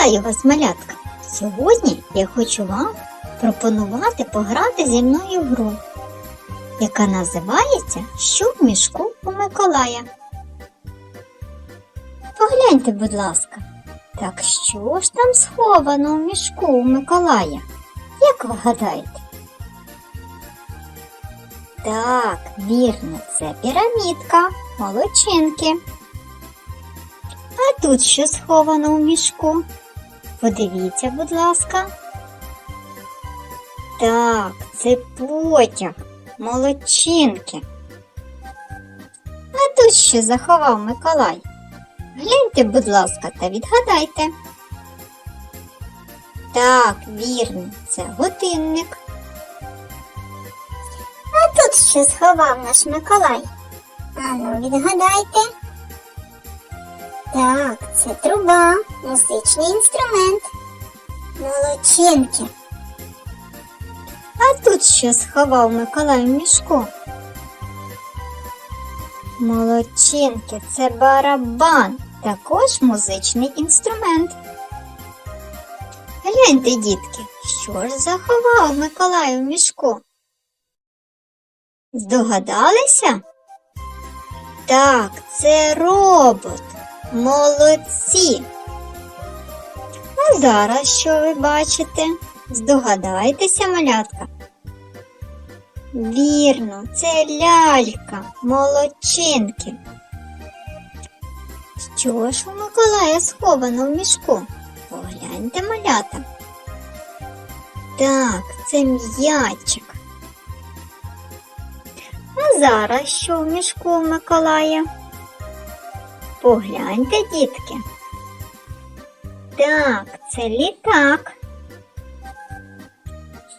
Вітаю вас, малятка! Сьогодні я хочу вам пропонувати пограти зі мною в гру, яка називається Що в мішку у Миколая. Погляньте, будь ласка, так що ж там сховано в мішку у Миколая? Як ви гадаєте? Так, вірно, це пірамідка, молочинки. А тут що сховано у мішку? Подивіться, будь ласка. Так, це потяг, молодчинки. А тут що заховав Миколай? Гляньте, будь ласка, та відгадайте. Так, вірно, це годинник. А тут що сховав наш Миколай? Ану, відгадайте. Так, це труба, музичний інструмент. Молодчинки. А тут що сховав Миколай мішку? Молодчинки, це барабан, також музичний інструмент. Гляньте, дітки, що ж заховав Миколай в мішку? Здогадалися? Так, це робот. Молодці. А зараз що ви бачите? Здогадайтеся, малятка. Вірно, це лялька, молодчинки. Що ж у Миколая сховано в мішку? Погляньте, малята. Так, це м'ячик. А зараз що в мішку у Миколая? Погляньте, дітки. Так, це літак.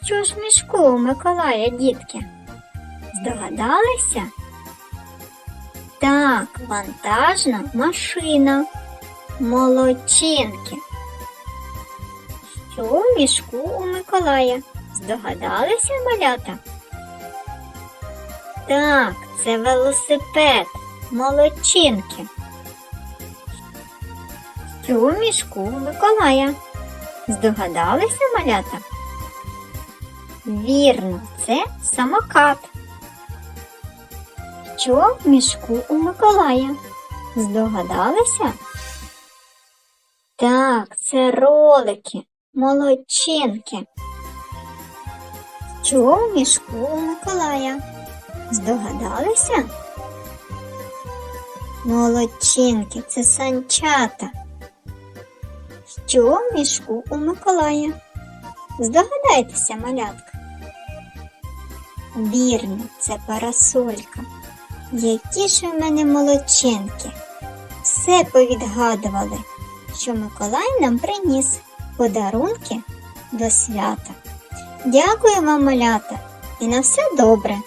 Що ж мішку у Миколая, дітки? Здогадалися? Так, вантажна машина. Молодчинки. Що в мішку у Миколая? Здогадалися, малята? Так, це велосипед. Молодчинки. В мішку у Миколая? Здогадалися, малята? Вірно, це самокат. Що в мішку у Миколая? Здогадалися? Так, це ролики, молодчинки. Що в мішку у Миколая? Здогадалися? Молодчинки, це санчата. Що в мішку у Миколая? Здогадайтеся, малятка. Вірно, це парасолька. Які ж у мене молодчинки. Все повідгадували, що Миколай нам приніс подарунки до свята. Дякую вам, малята, і на все добре.